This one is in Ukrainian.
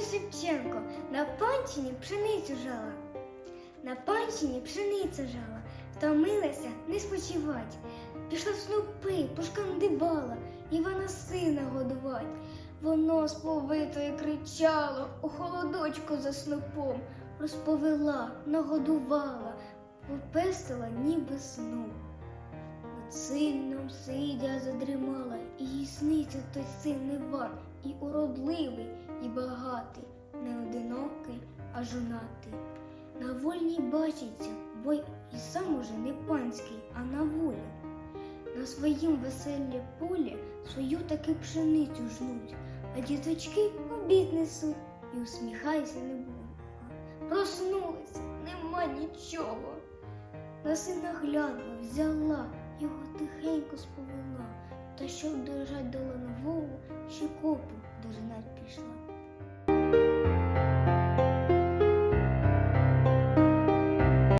Іван Шевченко на панщині пшеницю жала. На панщині пшениця жала, втомилася не спочивать. Пішла в снопи, пошкандибала, Івана сина годувать. Воно сповито і кричало у холодочку за снопом. Розповела, нагодувала, попестила ніби сну. Над сином сидя задрімала, і їй сниться той син не Іван, і уродливий, і багатий одинокий, а. На вольній бачиться, бо й сам уже не панський, а на волі. На своїм веселі полі свою таки пшеницю жнуть, а діточки обід несуть і усміхайся не буде. Проснулися, нема нічого. На сина глянула, взяла, його тихенько сповела, та щоб дожать до ланового, ще копу дожинать пішла.